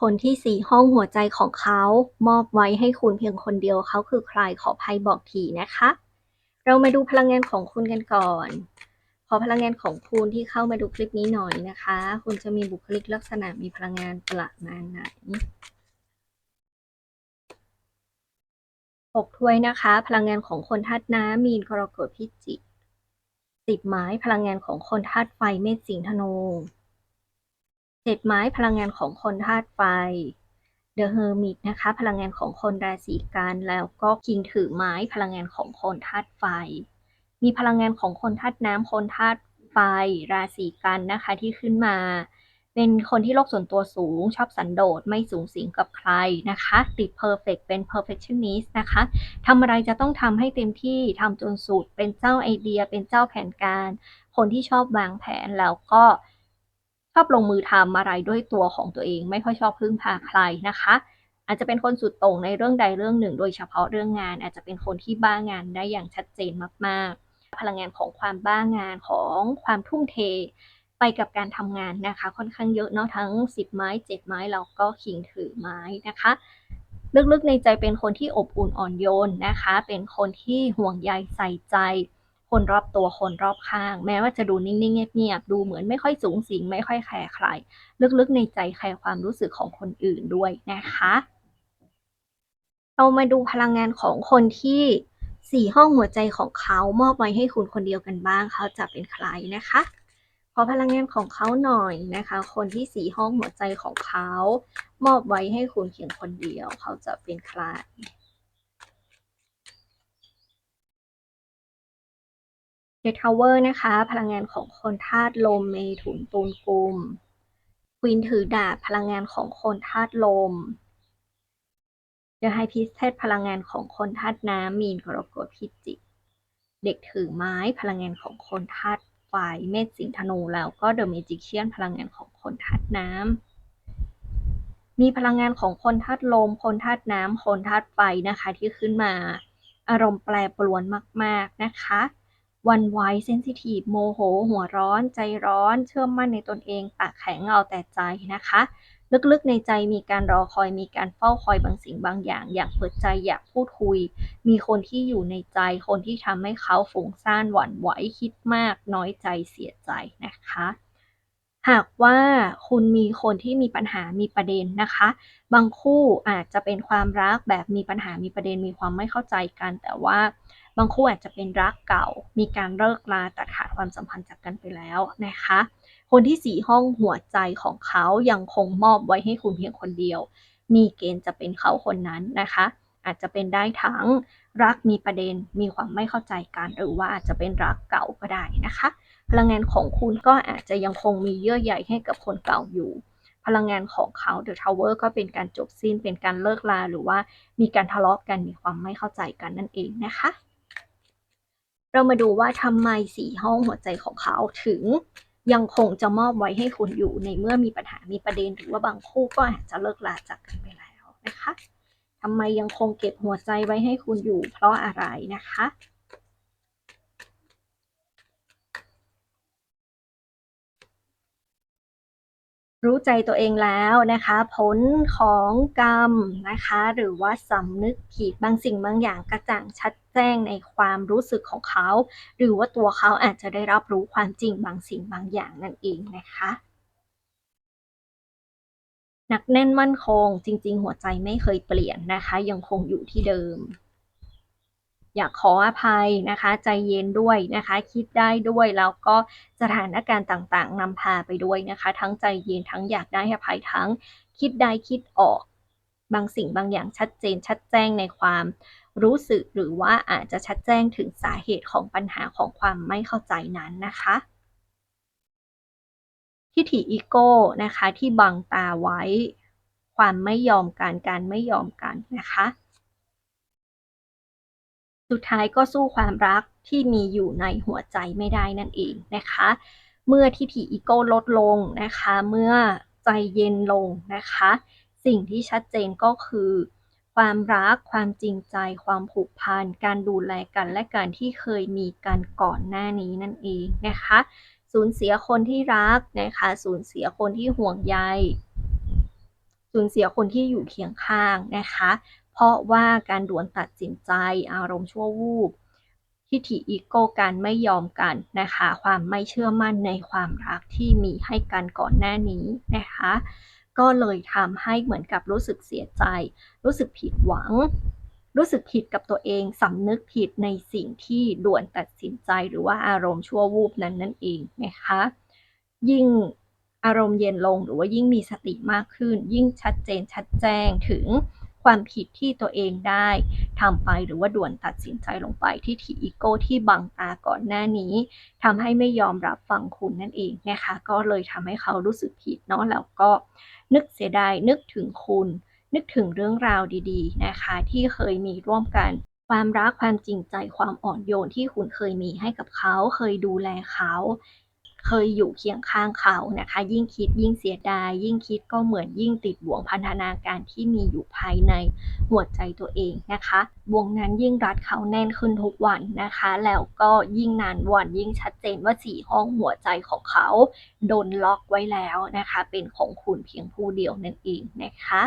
คนที่สี่ห้องหัวใจของเขามอบไว้ให้คุณเพียงคนเดียวเขาคือใครขอภัยบอกทีนะคะ เรามาดูพลังงานของคุณกันก่อน ขอพลังงานของคุณที่เข้ามาดูคลิปนี้หน่อยนะคะ คุณจะมีบุคลิกลักษณะมีพลังงานประมาณไหนหกถ้วยนะคะ พลังงานของคนธาตุน้ำมีนกรกฎพิจิกสิบไม้พลังงานของคนธาตุไฟเมษสิงห์ธนู เจ็ดไม้พลังงานของคนธาตุไฟเดอะเฮอร์มิตนะคะ พลังงานของคนราศีกันแล้วก็คิงถือไม้พลังงานของคนธาตุไฟ มีพลังงานของคนธาตุน้ำคนธาตุไฟ ราศีกันนะคะที่ขึ้นมา เป็นคนที่โลกส่วนตัวสูงชอบสันโดษไม่สูงสิงกับใครนะคะ ติดเพอร์เฟกเป็น perfectionist นะคะทำอะไรจะต้องทำให้เต็มที่ทำจนสุด เป็นเจ้าไอเดีย เป็นเจ้าแผนการ คนที่ชอบวางแผนแล้วก็ อบลงมือทำอะไรด้วยตัวของตัวเอง ไม่ค่อยชอบพึ่งพาใครนะคะ อาจจะเป็นคนสุดโต่งในเรื่องใดเรื่องหนึ่ง โดยเฉพาะเรื่องงาน อาจจะเป็นคนที่บ้างานได้อย่างชัดเจนมากๆ พลังงานของความบ้างานของความทุ่มเทไปกับการทำงานนะคะ ค่อนข้างเยอะเนาะทั้ง 10 ไม้ 7 ไม้แล้วก็คิงถือไม้นะคะ ลึกๆในใจเป็นคนที่อบอุ่นอ่อนโยนนะคะ เป็นคนที่ห่วงใยใส่ใจ คนรอบตัวคนรอบข้าง แม้ว่าจะดูนิ่งๆเงียบๆดูเหมือนไม่ค่อยสูงสิงไม่ค่อยแคร์ใคร ลึกๆในใจแคร์ความรู้สึกของคนอื่นด้วยนะคะ เรามาดูพลังงานของคนที่สี่ห้องหัวใจของเขามอบไว้ให้คุณคนเดียวกันบ้างเขาจะเป็นใครนะคะ ขอพลังงานของเขาหน่อยนะคะ คนที่สี่ห้องหัวใจของเขา มอบไว้ให้คุณเพียงคนเดียวเขาจะเป็นใคร The Tower นะคะ พลังงานของคนธาตุลมเมถุนตูนกุมควีนถือดาบพลังงานของคนธาตุลม The High Priestess พลังงานของคนธาตุน้ำมีนกรกฎพิจิก เด็กถือไม้พลังงานของคนธาตุไฟเมษสิงธนูแล้วก็ The Magician พลังงานของคนธาตุน้ำมีพลังงานของคนธาตุลม คนธาตุน้ำคนธาตุไฟนะคะที่ขึ้นมา อารมณ์แปรปรวนมาก ๆนะคะ วันไวเซนซิทีฟโมโห หัวร้อน ใจร้อน เชื่อมั่นในตนเอง ปากแข็งเอาแต่ใจนะคะ ลึกๆในใจมีการรอคอยมีการเฝ้าคอยบางสิ่งบางอย่าง อยากเปิดใจอยากพูดคุย มีคนที่อยู่ในใจ คนที่ทำให้เขาฟุ้งซ่านหวั่นไหวคิดมาก น้อยใจเสียใจนะคะหากว่าคุณมีคนที่มีปัญหา มีประเด็นนะคะ บางคู่อาจจะเป็นความรักแบบมีปัญหา มีประเด็น มีความไม่เข้าใจกัน แต่ว่า บางคู่อาจจะเป็นรักเก่า มีการเลิกลาตัดขาดความสัมพันธ์จากกันไปแล้วนะคะ คนที่สี่ห้องหัวใจของเขายังคงมอบไว้ให้คุณเพียงคนเดียว มีเกณฑ์จะเป็นเขาคนนั้นนะคะ อาจจะเป็นได้ทั้งรักมีประเด็นมีความไม่เข้าใจกันหรือว่าอาจจะเป็นรักเก่าก็ได้นะคะ พลังงานของคุณก็อาจจะยังคงมีเยื่อใยให้กับคนเก่าอยู่พลังงานของเขา The Tower ก็เป็นการจบสิ้นเป็นการเลิกลาหรือว่ามีการทะเลาะกันมีความไม่เข้าใจกันนั่นเองนะคะ เรามาดูว่าทำไมสี่ห้องหัวใจของเขาถึงยังคงจะมอบไว้ให้คุณอยู่ในเมื่อมีปัญหามีประเด็นหรือว่าบางคู่ก็อาจจะเลิกลาจากกันไปแล้วนะคะทำไมยังคงเก็บหัวใจไว้ให้คุณอยู่ เพราะอะไรนะคะ รู้ใจตัวเองแล้วนะคะ ผลของกรรมนะคะ หรือว่าสำนึกผิดบางสิ่งบางอย่างกระจ่างชัด แจ้งในความรู้สึกของเขา หรือว่าตัวเขาอาจจะได้รับรู้ความจริงบางสิ่งบางอย่างนั่นเองนะคะหนักแน่นมั่นคง จริง ๆ หัวใจไม่เคยเปลี่ยนนะคะ ยังคงอยู่ที่เดิม อยากขออภัยนะคะ ใจเย็นด้วยนะคะ คิดได้ด้วยแล้วก็สถานการณ์ต่างๆนำพาไปด้วยนะคะ ทั้งใจเย็นทั้งอยากได้อภัยทั้ง คิดได้คิดออก บางสิ่งบางอย่างชัดเจนชัดแจ้งในความ รู้สึกหรือว่าอาจจะชัดแจ้งถึงสาเหตุของปัญหาของความไม่เข้าใจนั้นนะคะทิฐิอีโก้นะคะที่บังตาไว้ ความไม่ยอมกันการไม่ยอมกันนะคะ สุดท้ายก็สู้ความรักที่มีอยู่ในหัวใจไม่ได้นั่นเองนะคะ เมื่อทิฐิอีโก้ลดลงนะคะ เมื่อใจเย็นลงนะคะ สิ่งที่ชัดเจนก็คือ ความรัก ความจริงใจ ความผูกพัน การดูแลกันและการที่เคยมีกันก่อนหน้านี้นั่นเองนะคะ สูญเสียคนที่รักนะคะ สูญเสียคนที่ห่วงใย สูญเสียคนที่อยู่เคียงข้างนะคะ เพราะว่าการด่วนตัดสินใจ อารมณ์ชั่ววูบทิฐิอีโก้การไม่ยอมกันนะคะ ความไม่เชื่อมั่นในความรักที่มีให้กันก่อนหน้านี้นะคะ ก็เลยทำให้เหมือนกับรู้สึกเสียใจ รู้สึกผิดหวัง รู้สึกผิดกับตัวเองสำนึกผิดในสิ่งที่ด่วนตัดสินใจหรือว่าอารมณ์ชั่ววูบนั้นนั่นเองนะคะยิ่งอารมณ์เย็นลงหรือว่ายิ่งมีสติมากขึ้น ยิ่งชัดเจนชัดแจ้งถึง ความผิดที่ตัวเองได้ทำไปหรือว่าด่วนตัดสินใจลงไปที่ทีอีโก้ที่บังตาก่อนหน้านี้ทำให้ไม่ยอมรับฟังคุณนั่นเองนะคะ ก็เลยทำให้เขารู้สึกผิดเนาะแล้วก็นึกเสียดายนึกถึงคุณ นึกถึงเรื่องราวดีๆนะคะ ที่เคยมีร่วมกันความรักความจริงใจความอ่อนโยนที่คุณเคยมีให้กับเขาเคยดูแลเขา เคยอยู่เคียงข้างเขานะคะ ยิ่งคิดยิ่งเสียดาย ยิ่งคิดก็เหมือนยิ่งติดบ่วงพันธนาการที่มีอยู่ภายในหัวใจตัวเองนะคะบ่วงนั้นยิ่งรัดเขาแน่นขึ้นทุกวันนะคะ แล้วก็ยิ่งนานวันยิ่งชัดเจนว่าสี่ห้องหัวใจของเขาโดนล็อกไว้แล้วนะคะ เป็นของคุณเพียงผู้เดียวนั่นเองนะคะ